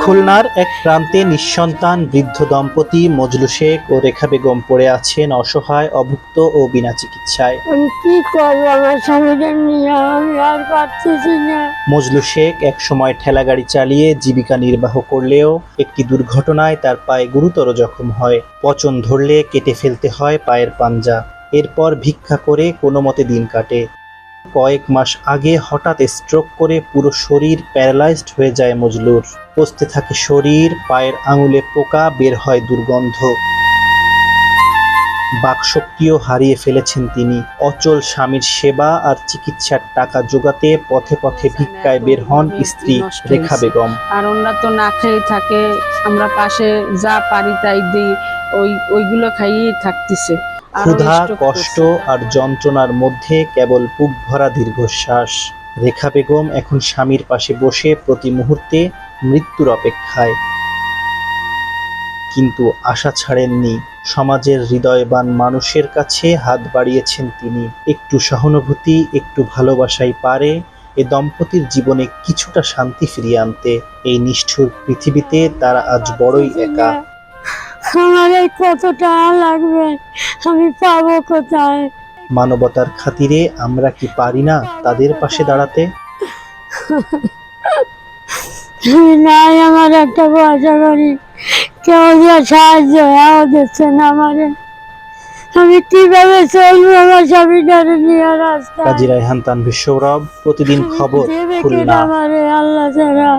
খুলনার এক প্রান্তে নিঃসন্তান বৃদ্ধ দম্পতি মজলু শেখ ও রেখা বেগম পড়ে আছেন অসহায় অভুক্ত ও বিনা চিকিৎসায়। আমি কি করব? আমার স্বামীকে নিয়ে আমি আর পারতেছি না। মজলু শেখ একসময় ঠেলাগাড়ি চালিয়ে জীবিকা নির্বাহ করলেও একটি দুর্ঘটনায় তার পায়ে গুরুতর জখম হয়। পচন ধরলে কেটে ফেলতে হয় পায়ের পাঞ্জা। এরপর ভিক্ষা করে কোনো মতে দিন কাটে। কয়েক মাস আগে হঠাৎ স্ট্রোক করে পুরো শরীর প্যারালাইজড হয়ে যায় মজলুর। পচতে থাকে শরীর পায়ের আঙুলে পোকা বের হয় দুর্গন্ধ। বাকশক্তিও হারিয়ে ফেলেছেন তিনি। অচল স্বামীর সেবা আর চিকিৎসার টাকা জোগাতে পথে পথে ভিক্ষায় বের হন স্ত্রী রেখা বেগম। আর ওনারা তো না খেয়ে থাকে আমরা পাশে যা পারি তাই দিই ওই ওইগুলো খাইয়েই থাকতেছে। ক্ষুধা কষ্ট আর যন্ত্রণার মধ্যে কেবল বুক ভরা দীর্ঘশ্বাস। রেখা বেগম এখন স্বামীর পাশে বসে প্রতি মুহূর্তে মৃত্যুর অপেক্ষায়। কিন্তু আশা ছাড়েননি। সমাজের হৃদয়বান মানুষের কাছে হাত বাড়িয়েছেন তিনি। একটু সহানুভূতি একটু ভালোবাসাই পারে এ দম্পতির জীবনে কিছুটা শান্তি ফিরিয়ে আনতে। এই নিষ্ঠুর পৃথিবীতে তারা আজ বড়ই একা। আমার এই কত টাকা লাগবে? আমি পাবো কোথায়? মানবতার খাতিরে আমরা কি পারি না তাদের পাশে দাঁড়াতে? নাই আমার একটা পয়সা করি কেউ যে সাহায্য হ্যাঁ দিচ্ছে না আমারে। আমি কীভাবে চলবো আমার স্বামীটারে নিয়ে রাস্তা কাজী রায়হান তানভীর সৌরভ প্রতিদিন খবর খুলনা। আমারে আল্লাহ ছাড়া?